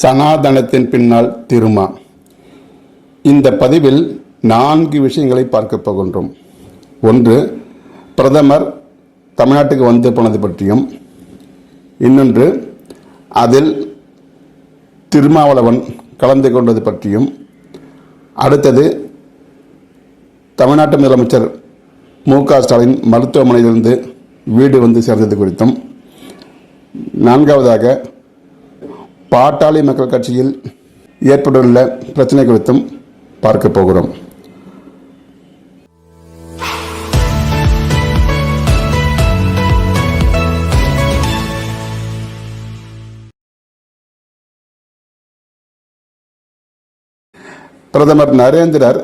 சனாதனத்தின் பின்னால் திருமா. இந்த பதிவில் நான்கு விஷயங்களை பார்க்க போகின்றோம். ஒன்று பிரதமர் தமிழ்நாட்டுக்கு வந்து போனது பற்றியும் இன்னொன்று அதில் திருமாவளவன் கலந்து கொண்டது பற்றியும் அடுத்தது தமிழ்நாட்டு முதலமைச்சர் மு க ஸ்டாலின் மருத்துவமனையிலிருந்து வீடு வந்து சேர்ந்தது குறித்தும் நான்காவதாக பாட்டாளி மக்கள் கட்சியில் ஏற்பட்டுள்ள பிரச்சனை குறித்தும் பார்க்க போகிறோம். பிரதமர் நரேந்திரர்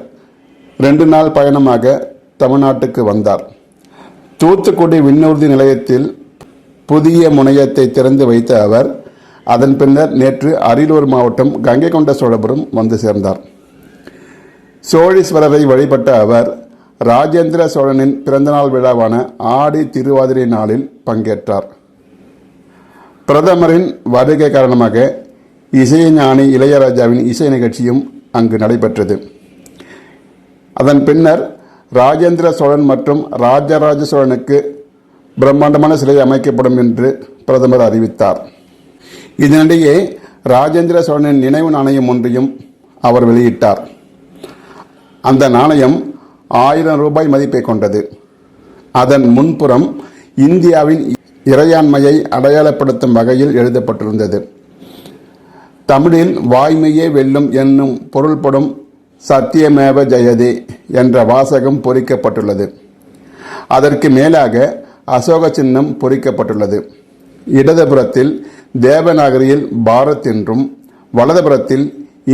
ரெண்டு நாள் பயணமாக தமிழ்நாட்டுக்கு வந்தார். தூத்துக்குடி விண்ணூர்தி நிலையத்தில் புதிய முனையத்தை திறந்து வைத்த அவர் அதன் பின்னர் நேற்று அரியலூர் மாவட்டம் கங்கை கொண்ட சோழபுரம் வந்து சேர்ந்தார். சோழீஸ்வரரை வழிபட்ட அவர் ராஜேந்திர சோழனின் பிறந்தநாள் விழாவான ஆடி திருவாதிரை நாளில் பங்கேற்றார். பிரதமரின் வருகை காரணமாக இசைஞானி இளையராஜாவின் இசை நிகழ்ச்சியும் அங்கு நடைபெற்றது. அதன் பின்னர் ராஜேந்திர சோழன் மற்றும் ராஜராஜ சோழனுக்கு பிரம்மாண்டமான சிலை அமைக்கப்படும் என்று பிரதமர் அறிவித்தார். இதனிடையே ராஜேந்திர சோழனின் நினைவு நாணயம் ஒன்றையும் அவர் வெளியிட்டார். அந்த நாணயம் ஆயிரம் ரூபாய் மதிப்பை கொண்டது. அதன் முன்புறம் இந்தியாவின் இறையாண்மையை அடையாளப்படுத்தும் வகையில் எழுதப்பட்டிருந்தது. தமிழில் வாய்மையே வெல்லும் என்னும் பொருள்படும் சத்தியமேவ ஜெயதே என்ற வாசகம் பொறிக்கப்பட்டுள்ளது. அதற்கு மேலாக அசோக சின்னம் பொறிக்கப்பட்டுள்ளது. இடதுபுறத்தில் தேவநாகரியில் பாரத் என்றும் வலதுபுறத்தில்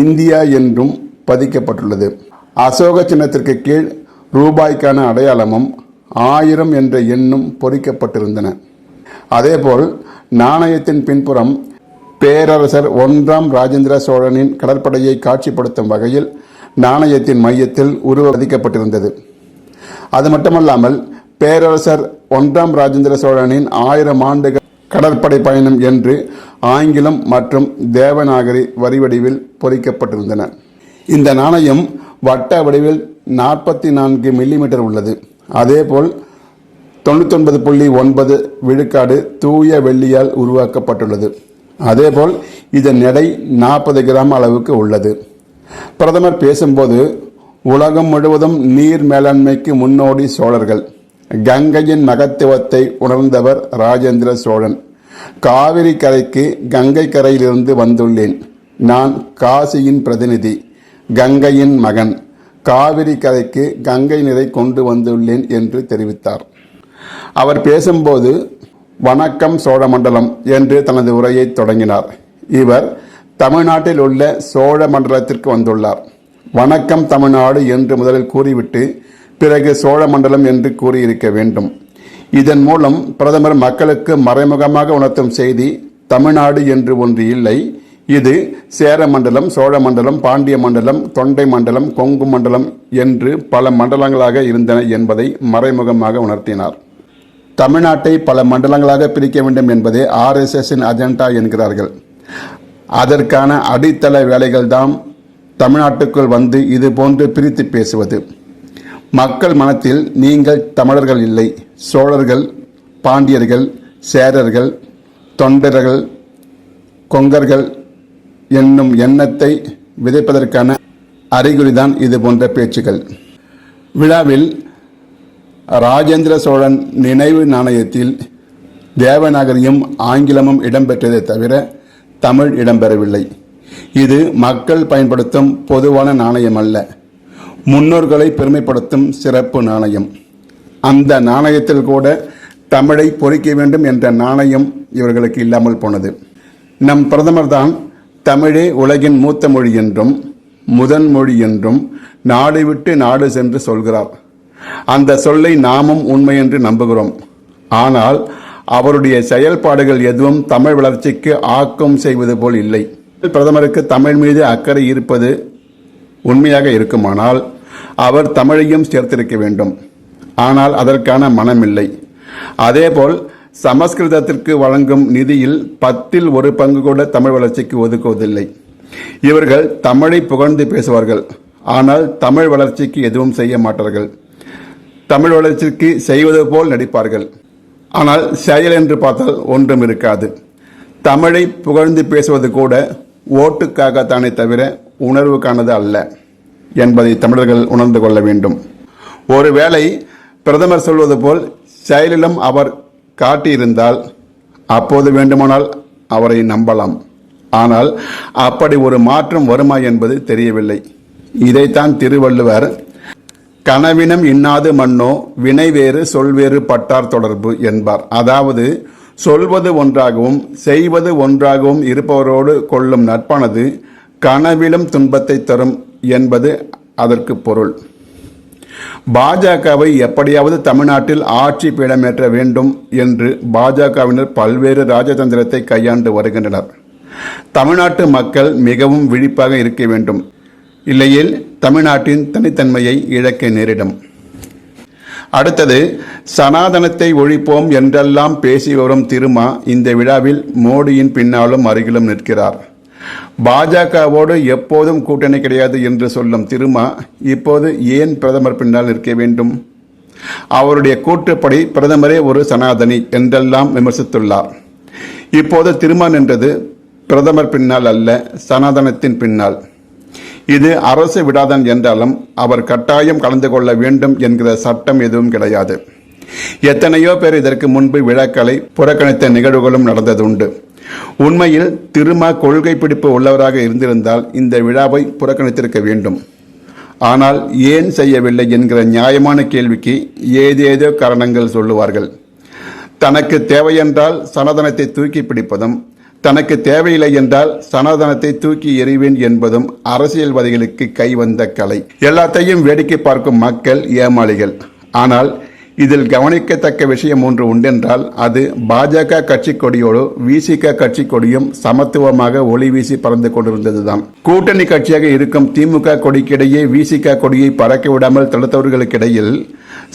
இந்தியா என்றும் பதிக்கப்பட்டுள்ளது. அசோக சின்னத்திற்கு கீழ் ரூபாய்க்கான அடையாளமும் ஆயிரம் என்ற எண்ணும் பொறிக்கப்பட்டிருந்தன. அதேபோல் நாணயத்தின் பின்புறம் பேரரசர் ஒன்றாம் ராஜேந்திர சோழனின் கடற்படையை காட்சிப்படுத்தும் வகையில் நாணயத்தின் மையத்தில் உருவதிக்கப்பட்டிருந்தது அது மட்டுமல்லாமல் பேரரசர் ஒன்றாம் ராஜேந்திர சோழனின் ஆயிரம் ஆண்டுகள் கடற்படை பயணம் என்று ஆங்கிலம் மற்றும் தேவநாகரி வரிவடிவில் பொறிக்கப்பட்டிருந்தன. இந்த நாணயம் வட்ட வடிவில் நாற்பத்தி நான்கு மில்லிமீட்டர் உள்ளது. அதேபோல் தொண்ணூத்தொன்பது புள்ளி ஒன்பது விழுக்காடு தூய வெள்ளியால் உருவாக்கப்பட்டுள்ளது. அதேபோல் இதன் எடை நாற்பது கிராம் அளவுக்கு உள்ளது. பிரதமர் பேசும்போது உலகம் முழுவதும் நீர் மேலாண்மைக்கு முன்னோடி சோழர்கள். கங்கையின் மகத்துவத்தை உணர்ந்தவர் ராஜேந்திர சோழன். காவிரி கரைக்கு கங்கை கரையிலிருந்து வந்துள்ளேன். நான் காசியின் பிரதிநிதி கங்கையின் மகன். காவிரி கரைக்கு கங்கை நீரை கொண்டு வந்துள்ளேன் என்று தெரிவித்தார். அவர் பேசும்போது வணக்கம் சோழமண்டலம் என்று தனது உரையை தொடங்கினார். இவர் தமிழ்நாட்டில் உள்ள சோழ மண்டலத்திற்கு வந்துள்ளார். வணக்கம் தமிழ்நாடு என்று முதலில் கூறிவிட்டு பிறகு சோழ மண்டலம் என்று கூறியிருக்க வேண்டும். இதன் மூலம் பிரதமர் மக்களுக்கு மறைமுகமாக உணர்த்தும் செய்தி தமிழ்நாடு என்று ஒன்று இல்லை. இது சேர மண்டலம் சோழ மண்டலம் பாண்டிய மண்டலம் தொண்டை மண்டலம் கொங்கு மண்டலம் என்று பல மண்டலங்களாக இருந்தன என்பதை மறைமுகமாக உணர்த்தினார். தமிழ்நாட்டை பல மண்டலங்களாக பிரிக்க வேண்டும் என்பதே ஆர்எஸ்எஸ்ஸின் அஜெண்டா என்கிறார்கள். அதற்கான அடித்தள வேலைகள்தான் தமிழ்நாட்டுக்குள் வந்து இது போன்று பிரித்து பேசுவது. மக்கள் மனத்தில் நீங்கள் தமிழர்கள் இல்லை. சோழர்கள் பாண்டியர்கள் சேரர்கள் தொண்டர்கள் கொங்கர்கள் என்னும் எண்ணத்தை விதைப்பதற்கான அறிகுறிதான் இது போன்ற பேச்சுகள் விழாவில் ராஜேந்திர சோழன் நினைவு நாணயத்தில் தேவநாகரியும் ஆங்கிலமும் இடம்பெற்றதை தவிர தமிழ் இடம்பெறவில்லை. இது மக்கள் பயன்படுத்தும் பொதுவான நாணயம் அல்ல முன்னோர்களை பெருமைப்படுத்தும் சிறப்பு நாணயம். அந்த நாணயத்தில் கூட தமிழை பொறிக்க வேண்டும் என்ற நாணயம் இவர்களுக்கு இல்லாமல் போனது. நம் பிரதமர் தான் தமிழே உலகின் மூத்த மொழி என்றும் முதன் மொழி என்றும் நாடு விட்டு நாடு சென்று சொல்கிறார். அந்த சொல்லை நாமும் உண்மை என்று நம்புகிறோம். ஆனால் அவருடைய செயல்பாடுகள் எதுவும் தமிழ் வளர்ச்சிக்கு ஆக்கம் செய்வது போல் இல்லை. பிரதமருக்கு தமிழ் மீது அக்கறை இருப்பது உண்மையாக இருக்குமானால் அவர் தமிழையும் சேர்த்திருக்க வேண்டும். ஆனால் அதற்கான மனமில்லை. அதேபோல் சமஸ்கிருதத்திற்கு வழங்கும் நிதியில் பத்தில் ஒரு பங்கு கூட தமிழ் வளர்ச்சிக்கு ஒதுக்குவதில்லை. இவர்கள் தமிழை புகழ்ந்து பேசுவார்கள். ஆனால் தமிழ் வளர்ச்சிக்கு எதுவும் செய்ய மாட்டார்கள். தமிழ் வளர்ச்சிக்கு செய்வது போல் நடிப்பார்கள். ஆனால் செயல் என்று பார்த்தால் ஒன்றும் இருக்காது. தமிழை புகழ்ந்து பேசுவது கூட ஓட்டுக்காகத்தானே தவிர உணர்வுக்கானது அல்ல என்பதை தமிழர்கள் உணர்ந்து கொள்ள வேண்டும். ஒருவேளை பிரதமர் சொல்வது போல் செயலிலும் அவர் காட்டியிருந்தால் அப்போது வேண்டுமானால் அவரை நம்பலாம். ஆனால் அப்படி ஒரு மாற்றம் வருமா என்பது தெரியவில்லை. இதைத்தான் திருவள்ளுவர் கனவினம் இன்னாது மன்னோ வினை வேறு சொல்வேறு பட்டார் தொடர்பு என்பார். அதாவது சொல்வது ஒன்றாகவும் செய்வது ஒன்றாகவும் இருப்பவரோடு கொள்ளும் நட்பானது கனவிலும் துன்பத்தை தரும் என்பது அதற்கு பொருள். பாஜகவை எப்படியாவது தமிழ்நாட்டில் ஆட்சி பீடமேற்ற வேண்டும் என்று பாஜகவினர் பல்வேறு ராஜதந்திரத்தை கையாண்டு வருகின்றனர். தமிழ்நாட்டு மக்கள் மிகவும் விழிப்பாக இருக்க வேண்டும். இல்லையேல் தமிழ்நாட்டின் தனித்தன்மையை இழக்க நேரிடும். அடுத்தது சனாதனத்தை ஒழிப்போம் என்றெல்லாம் பேசி வரும் திருமா இந்த விழாவில் மோடியின் பின்னாலும் அருகிலும் நிற்கிறார். பாஜகவோடு எப்போதும் கூட்டணி கிடையாது என்று சொல்லும் திருமா இப்போது ஏன் பிரதமர் பின்னால் நிற்க வேண்டும்? அவருடைய கூற்றுப்படி பிரதமரே ஒரு சனாதனி என்றெல்லாம் விமர்சித்துள்ளார். இப்போது திருமா நின்றது பிரதமர் பின்னால் அல்ல சனாதனத்தின் பின்னால். இது அரசு விடாதன் என்றாலும் அவர் கட்டாயம் கலந்து கொள்ள வேண்டும் என்கிற சட்டம் எதுவும் கிடையாது. எத்தனையோ பேர் இதற்கு முன்பு விழாக்களை புறக்கணித்த நிகழ்வுகளும் நடந்ததுண்டு. உண்மையில் திருமா கொள்கை பிடிப்பு உள்ளவராக இருந்திருந்தால் இந்த விழாவை புறக்கணித்திருக்க வேண்டும். ஆனால் ஏன் செய்யவில்லை என்கிற நியாயமான கேள்விக்கு ஏதேதோ காரணங்கள் சொல்லுவார்கள். தனக்கு தேவையென்றால் சனாதனத்தை தூக்கி பிடிப்பதும் தனக்கு தேவையில்லை என்றால் சனாதனத்தை தூக்கி எறிவேன் என்பதும் அரசியல்வாதிகளுக்கு கைவந்த கலை. எல்லாத்தையும் வேடிக்கை பார்க்கும் மக்கள் ஏமாளிகள். ஆனால் இதில் கவனிக்கத்தக்க விஷயம் ஒன்று உண்டென்றால் அது பாஜக கட்சி கொடியோடு விசிக கட்சி கொடியும் சமத்துவமாக ஒளி வீசி பறந்து கொண்டிருந்ததுதான். கூட்டணி கட்சியாக இருக்கும் திமுக கொடிக்கிடையே விசிக கொடியை பறக்க விடாமல் தடுத்தவர்களுக்கிடையில்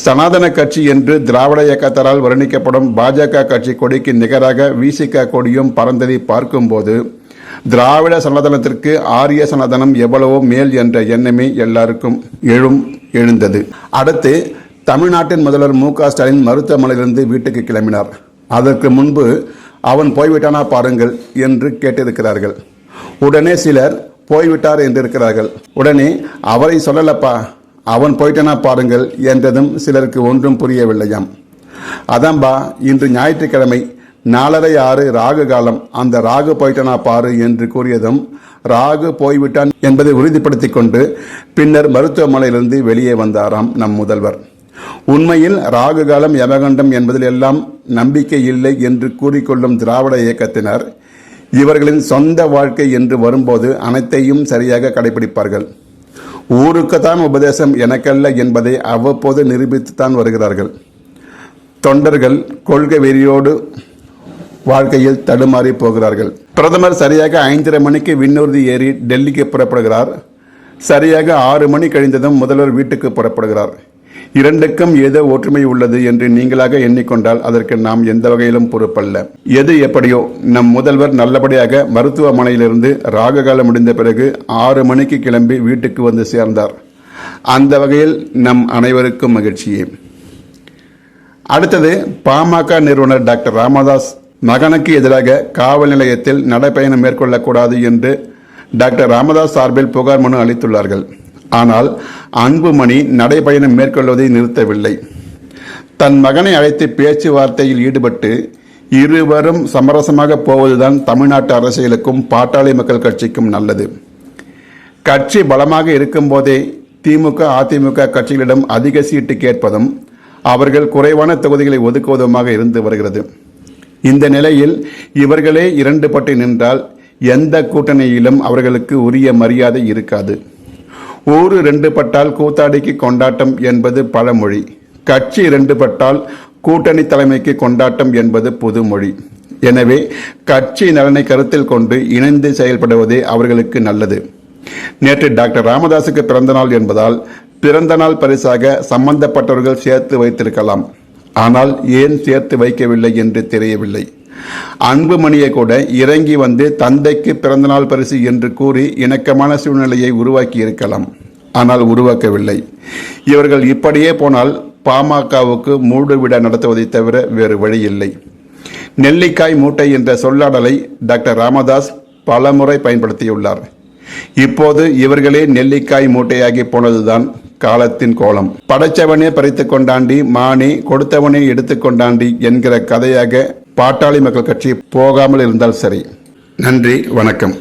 சனாதன கட்சி என்று திராவிட இயக்கத்தாரால் வர்ணிக்கப்படும் பாஜக கட்சி கொடிக்கு நிகராக விசிக கொடியும் பறந்ததை பார்க்கும்போது திராவிட சனாதனத்திற்கு ஆரிய சனாதனம் எவ்வளவோ மேல் என்ற எண்ணமே எல்லாருக்கும் எழும் எழுந்தது. அடுத்து தமிழ்நாட்டின் முதல்வர் மு க ஸ்டாலின் மருத்துவமனையிலிருந்து வீட்டுக்கு கிளம்பினார். அதற்கு முன்பு அவன் போய்விட்டானா பாருங்கள் என்று கேட்டிருக்கிறார்கள். உடனே சிலர் போய்விட்டார் என்றிருக்கிறார்கள். உடனே அவரை சொல்லலப்பா அவன் போயிட்டனா பாருங்கள் என்றதும் சிலருக்கு ஒன்றும் புரியவில்லையாம். அதாம்பா இன்று ஞாயிற்றுக்கிழமை நாலரை ஆறு ராகு காலம் அந்த ராகு போயிட்டனா பாரு என்று கூறியதும் ராகு போய்விட்டான் என்பதை உறுதிப்படுத்திக் கொண்டு பின்னர் மருத்துவமனையிலிருந்து வெளியே வந்தாராம் நம் முதல்வர். உண்மையில் ராகு காலம் யமகண்டம் என்பதில் எல்லாம் நம்பிக்கை இல்லை என்று கூறிக்கொள்ளும் திராவிட இயக்கத்தினர் இவர்களின் சொந்த வாழ்க்கை என்று வரும்போது அனைத்தையும் சரியாக கடைபிடிப்பார்கள் ஊருக்குத்தான் உபதேசம் எனக்கல்ல என்பதை அவ்வப்போது நிரூபித்துத்தான் வருகிறார்கள். தொண்டர்கள் கொள்கை வெறியோடு வாழ்க்கையில் தடுமாறி போகிறார்கள். பிரதமர் சரியாக ஐந்தரை மணிக்கு விண்ணூர்தி ஏறி டெல்லிக்கு புறப்படுகிறார். சரியாக ஆறு மணி கழிந்ததும் முதல்வர் வீட்டுக்கு புறப்படுகிறார். இரண்டுக்கும் ஏதோ ஒற்றுமை உள்ளது என்று நீங்களாக எண்ணிக்கொண்டால் அதற்கு நாம் எந்த வகையிலும் பொறுப்பல்ல. எது எப்படியோ நம் முதல்வர் நல்லபடியாக மருத்துவமனையிலிருந்து ராககாலம் முடிந்த பிறகு ஆறு மணிக்கு கிளம்பி வீட்டுக்கு வந்து சேர்ந்தார். அந்த வகையில் நம் அனைவருக்கும் மகிழ்ச்சியே. அடுத்தது பாமக நிறுவனர் டாக்டர் ராமதாஸ் மகனுக்கு எதிராக காவல் நிலையத்தில் நடைப்பயணம் மேற்கொள்ளக்கூடாது என்று டாக்டர் ராமதாஸ் சார்பில் புகார் மனு அளித்துள்ளார்கள். ஆனால் அன்புமணி நடைபயணம் மேற்கொள்வதை நிறுத்தவில்லை. தன் மகனை அழைத்து பேச்சுவார்த்தையில் ஈடுபட்டு இருவரும் சமரசமாக போவதுதான் தமிழ்நாட்டு அரசியலுக்கும் பாட்டாளி மக்கள் கட்சிக்கும் நல்லது. கட்சி பலமாக இருக்கும்போதே திமுக அதிமுக கட்சிகளிடம் அதிக சீட்டு கேட்பதும் அவர்கள் குறைவான தொகுதிகளை ஒதுக்குவதுமாக இருந்து வருகிறது. இந்த நிலையில் இவர்களே இரண்டு பட்டு நின்றால் எந்த கூட்டணியிலும் அவர்களுக்கு உரிய மரியாதை இருக்காது. ஊரு ரெண்டு பட்டால் கூத்தாடிக்கு கொண்டாட்டம் என்பது பழமொழி. கட்சி இரண்டு பட்டால் கூட்டணி தலைமைக்கு கொண்டாட்டம் என்பது புதுமொழி. எனவே கட்சி நலனை கருத்தில் கொண்டு இணைந்து செயல்படுவதே அவர்களுக்கு நல்லது. நேற்று டாக்டர் ராமதாசுக்கு பிறந்தநாள் என்பதால் பிறந்த நாள் பரிசாக சம்பந்தப்பட்டவர்கள் சேர்த்து வைத்திருக்கலாம். ஆனால் ஏன் சேர்த்து வைக்கவில்லை என்று தெரியவில்லை. அன்புமணியை கூட இறங்கி வந்து தந்தைக்கு பிறந்தநாள் பரிசு என்று கூறி இணக்கமான சூழ்நிலையை உருவாக்கி இருக்கலாம் ஆனால் உருவாக்கவில்லை. இவர்கள் இப்படியே போனால் பாமகவுக்கு மூடுவிட நடத்துவதை தவிர வேறு வழி இல்லை நெல்லிக்காய் மூட்டை என்ற சொல்லாடலை டாக்டர் ராமதாஸ் பலமுறை பயன்படுத்தியுள்ளார். இப்போது இவர்களே நெல்லிக்காய் மூட்டையாகி போனதுதான் காலத்தின் கோலம். படைச்சவனே பறித்து கொண்டாண்டி மானி கொடுத்தவனே எடுத்து கொண்டாண்டி என்கிற கதையாக பாட்டாளி மக்கள் கட்சி போகாமல் இருந்தால் சரி. நன்றி வணக்கம்.